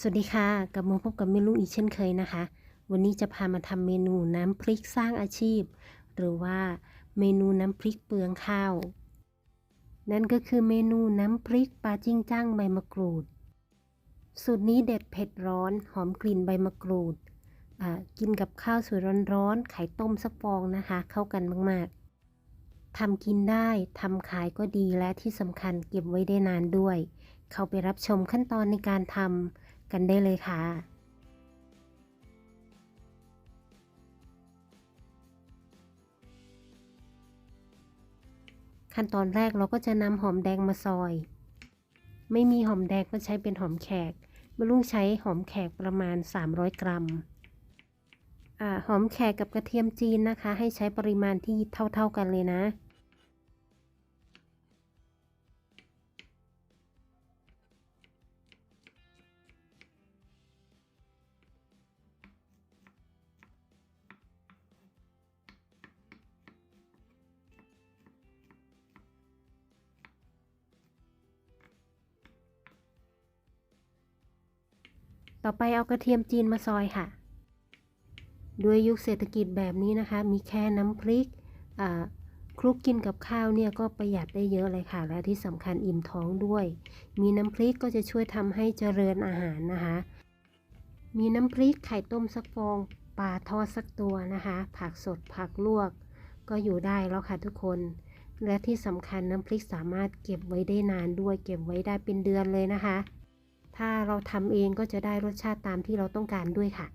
สวัสดีค่ะกลับมาพบกับเมลูอีกเช่นเคยนะคะ วันนี้จะพามาทำเมนูน้ำพริกสร้างอาชีพ หรือว่าเมนูน้ำพริกเปลืองข้าว นั่นก็คือเมนูน้ำพริกปลาจิ้งจ้างใบมะกรูด สูตรนี้เด็ดเผ็ดร้อนหอมกลิ่นใบมะกรูดอ่ากินกับข้าวสวยร้อนๆไข่ต้มสักฟองนะคะ เข้ากันมากๆทำกินได้ทำขายก็ดีและที่สำคัญเก็บไว้ได้นานด้วย เข้าไปรับชมขั้นตอนในการทำ กันได้เลยค่ะขั้นตอนแรกเราก็จะนำหอมแดงมาซอย ไม่มีหอมแดงก็ใช้เป็นหอมแขกมะลุงใช้หอมแขกประมาณ 300 กรัมอหอมแขกกับกระเทียมจีนนะคะ ให้ใช้ปริมาณที่เท่าๆกันเลยนะ ต่อไปเอากระเทียมจีนมาซอยค่ะ ด้วยยุคเศรษฐกิจแบบนี้นะคะ มีแค่น้ำพริกคลุกกินกับข้าวเนี่ยก็ประหยัดได้เยอะเลยค่ะ และที่สำคัญอิ่มท้องด้วย มีน้ำพริกก็จะช่วยทำให้เจริญอาหารนะคะ มีน้ำพริกไข่ต้มสักฟองปลาทอดสักตัวนะคะ ผักสดผักลวก ก็อยู่ได้แล้วค่ะทุกคน และที่สำคัญน้ำพริกสามารถเก็บไว้ได้นานด้วย เก็บไว้ได้เป็นเดือนเลยนะคะ ถ้าเราทำเองก็จะได้รสชาติตามที่เราต้องการด้วยค่ะ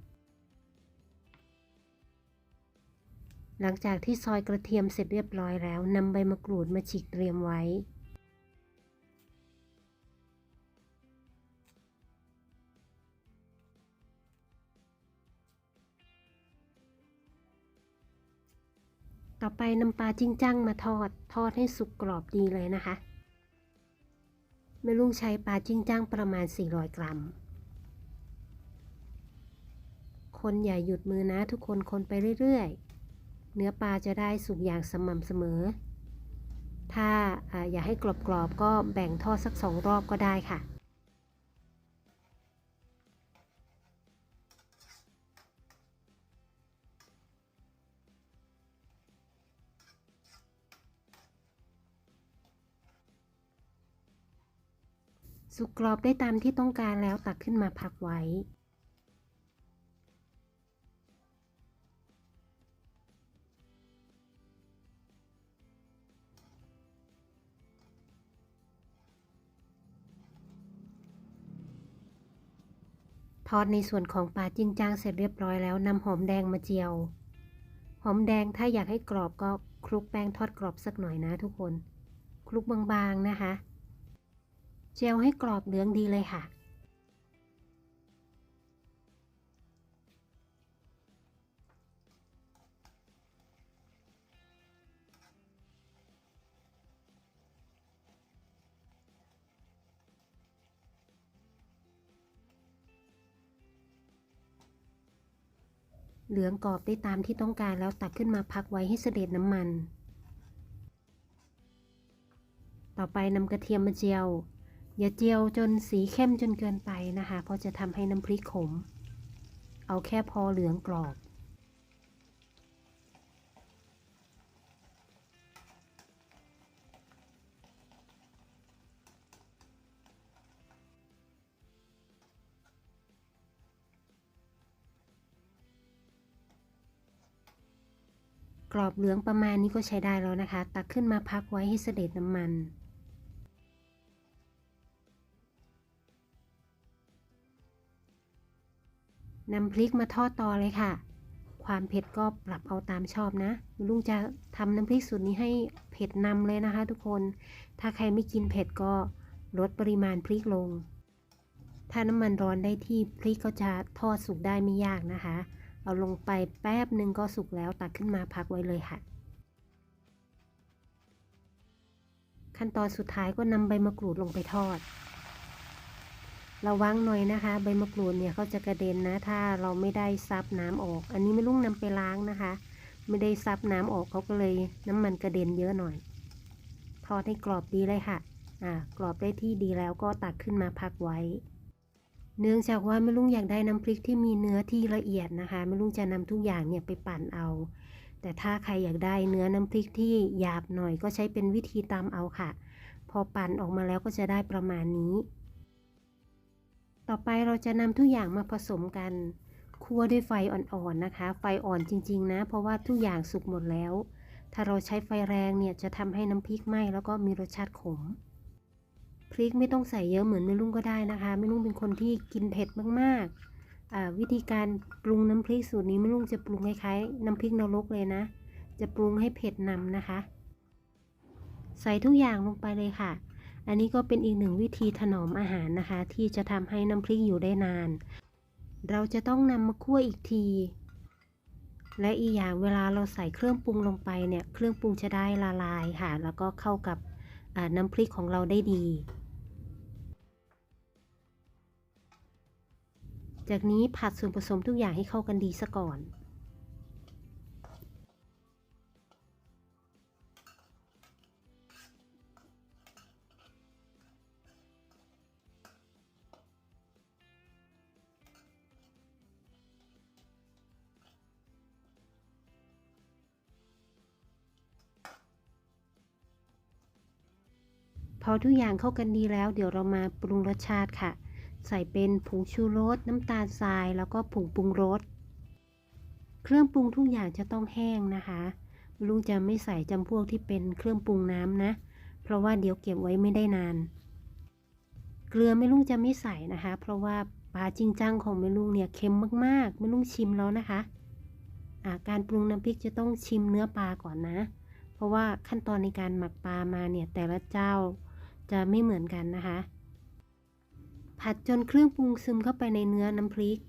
หลังจากที่ซอยกระเทียมเสร็จเรียบร้อยแล้วนำใบมะกรูดมาฉีกเตรียมไว้ต่อไปนำปลาจิ้งจั่งมาทอด ทอดให้สุกกรอบดีเลยนะคะ แม่ลุงใช้ปลาจิ้งจ้างประมาณ 400 กรัม คนอย่าหยุดมือนะทุกคนคนไปเรื่อยๆ เนื้อปลาจะได้สุกอย่างสม่ำเสมอ ถ้าออยากให้กรอบๆก็แบ่งทอดสักสองรอบก็ได้ค่ะ สุกกรอบได้ตามที่ต้องการแล้วตักขึ้นมาพักไว้ ทอดในส่วนของปลาจิ้งจ้างเสร็จเรียบร้อยแล้วนำหอมแดงมาเจียว หอมแดงถ้าอยากให้กรอบก็คลุกแป้งทอดกรอบสักหน่อยนะทุกคน คลุกบางๆนะคะ เจลให้กรอบเหลืองดีเลยค่ะ เหลืองกรอบได้ตามที่ต้องการแล้วตักขึ้นมาพักไว้ให้เสด็จน้ำมัน ต่อไปนำกระเทียมมาเจียว อย่าเจียวจนสีเข้มจนเกินไปนะคะ เพราะจะทำให้น้ำพริกขม เอาแค่พอเหลืองกรอบ กรอบเหลืองประมาณนี้ก็ใช้ได้แล้วนะคะ ตักขึ้นมาพักไว้ให้เสด็จน้ำมัน นำพริกมาทอดต่อเลยค่ะ ความเผ็ดก็ปรับเอาตามชอบนะ ลุงจะทำน้ำพริกสูตรนี้ให้เผ็ดนำเลยนะคะ ทุกคน ถ้าใครไม่กินเผ็ดก็ลดปริมาณพริกลง ถ้าน้ำมันร้อนได้ที่พริกก็จะทอดสุกได้ไม่ยากนะคะ เอาลงไปแป๊บหนึ่งก็สุกแล้วตักขึ้นมาพักไว้เลยค่ะ ขั้นตอนสุดท้ายก็นำใบมะกรูดลงไปทอด ระวังหน่อยนะคะ ใบมะกรูดเนี่ยเขาจะกระเด็นนะ ถ้าเราไม่ได้ซับน้ำออก อันนี้ไม่ลุงนำไปล้างนะคะ ไม่ได้ซับน้ำออกเขาก็เลยน้ำมันกระเด็นเยอะหน่อย ทอดให้กรอบดีเลยค่ะ อ่ากรอบได้ที่ดีแล้วก็ตักขึ้นมาพักไว้ เนื่องจากว่าแม่ลุงอยากได้น้ำพริกที่มีเนื้อที่ละเอียดนะคะแม่ลุงจะนำทุกอย่างเนี่ยไปปั่นเอา แต่ถ้าใครอยากได้เนื้อน้ำพริกที่หยาบหน่อยก็ใช้เป็นวิธีตำเอาค่ะ พอปั่นออกมาแล้วก็จะได้ประมาณนี้ ต่อไปเราจะนำทุกอย่างมาผสมกัน คั่วด้วยไฟอ่อนๆนะคะ ไฟอ่อนจริงๆนะ เพราะว่าทุกอย่างสุกหมดแล้ว ถ้าเราใช้ไฟแรงเนี่ยจะทำให้น้ำพริกไหม้แล้วก็มีรสชาติขม พริกไม่ต้องใส่เยอะเหมือนแม่ลุงก็ได้นะคะแม่ลุงเป็นคนที่กินเผ็ดมากๆ วิธีการปรุงน้ำพริกสูตรนี้แม่ลุงจะปรุงคล้ายๆน้ำพริกนรกเลยนะ จะปรุงให้เผ็ดนำนะคะ ใส่ทุกอย่างลงไปเลยค่ะ อันนี้ก็เป็นอีกหนึ่งวิธีถนอมอาหารนะคะ ที่จะทำให้น้ำพริกอยู่ได้นาน เราจะต้องนำมาคั่วอีกที และอีกอย่างเวลาเราใส่เครื่องปรุงลงไปเนี่ยเครื่องปรุงจะได้ละลายค่ะ แล้วก็เข้ากับน้ำพริกของเราได้ดี จากนี้ผัดส่วนผสมทุกอย่างให้เข้ากันดีซะก่อน พอทุกอย่างเข้ากันดีแล้ว เดี๋ยวเรามาปรุงรสชาติค่ะ ใส่เป็นผงชูรส น้ำตาลทราย แล้วก็ผงปรุงรส เครื่องปรุงทุกอย่างจะต้องแห้งนะคะลุงจะไม่ใส่จำพวกที่เป็นเครื่องปรุงน้ำนะ เพราะว่าเดี๋ยวเก็บไว้ไม่ได้นาน เกลือไม่ลุงจะไม่ใส่นะคะ เพราะว่าปลาจริงจังของแม่ลุงเนี่ยเค็มมากๆแม่ลุงชิมแล้วนะคะาการปรุงน้ำพริกจะต้องชิมเนื้อปลาก่อนนะ เพราะว่าขั้นตอนในการหมักปลามาเนี่ยแต่ละเจ้า จะไม่เหมือนกันนะคะ ผัดจนเครื่องปรุงซึมเข้าไปในเนื้อน้ำพริก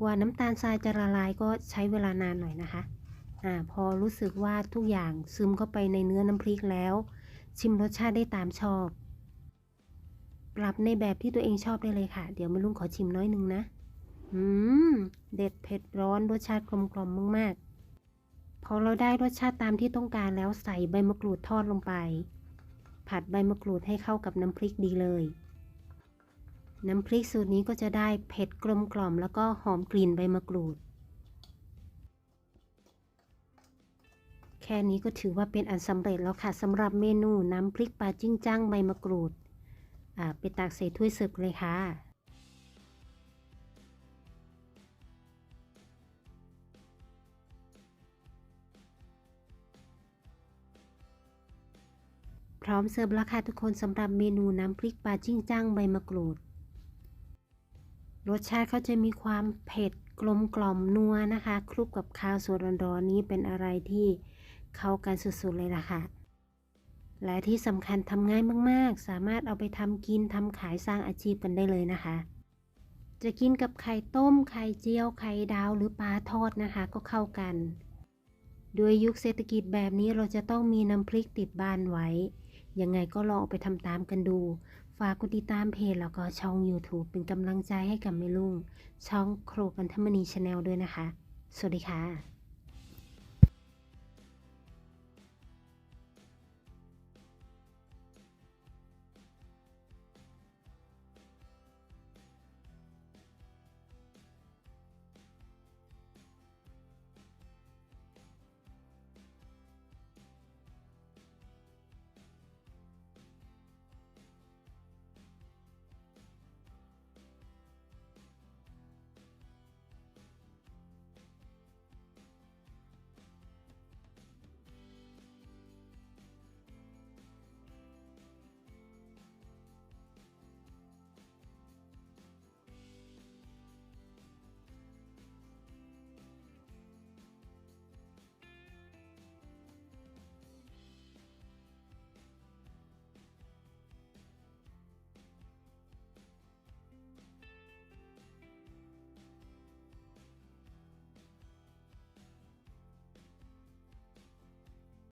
กว่าน้ำตาลทรายจะละลายก็ใช้เวลานานหน่อยนะคะอ่าพอรู้สึกว่าทุกอย่างซึมเข้าไปในเนื้อน้ำพริกแล้ว ชิมรสชาติได้ตามชอบ ปรับในแบบที่ตัวเองชอบได้เลยค่ะ เดี๋ยวแม่ลุงขอชิมน้อยหนึงนะอืมเด็ดเผ็ดร้อนรสชาติกลมกล่อมมากๆ พอเราได้รสชาติตามที่ต้องการแล้วใส่ใบมะกรูดทอดลงไป ผัดใบมะกรูดให้เข้ากับน้ำพริกดีเลย น้ำพริกสูตรนี้ก็จะได้เผ็ดกลมกล่อม แล้วก็หอมกลิ่นใบมะกรูด แค่นี้ก็ถือว่าเป็นอันสำเร็จแล้วค่ะสำหรับเมนูน้ำพริกปลาจิ้งจ้างใบมะกรูดอ่าไปตักใส่ถ้วยเสิร์ฟเลยค่ะพร้อมเสิร์ฟแล้วค่ะทุกคนสำหรับเมนูน้ำพริกปลาจิ้งจ้างใบมะกรูด รสชาติเขาจะมีความเผ็ดกลมกล่อมนัวนะคะ คลุกกับข้าวสวยร้อนๆนี้เป็นอะไรที่เข้ากันสุดๆเลยล่ะค่ะ และที่สำคัญทำง่ายมากๆ สามารถเอาไปทำกินทำขายสร้างอาชีพกันได้เลยนะคะ จะกินกับไข่ต้ม ไข่เจียว ไข่ดาวหรือปลาทอดนะคะ ก็เข้ากันด้วยยุคเศรษฐกิจแบบนี้เราจะต้องมีน้ำพริกติดบ้านไว้ ยังไงก็ลองเอาไปทำตามกันดู ฝากกดติดตามเพจแล้วก็ช่อง YouTube เป็นกำลังใจให้กับแม่ลุงช่องครูกันธมณีชาแนลด้วยนะคะ สวัสดีค่ะ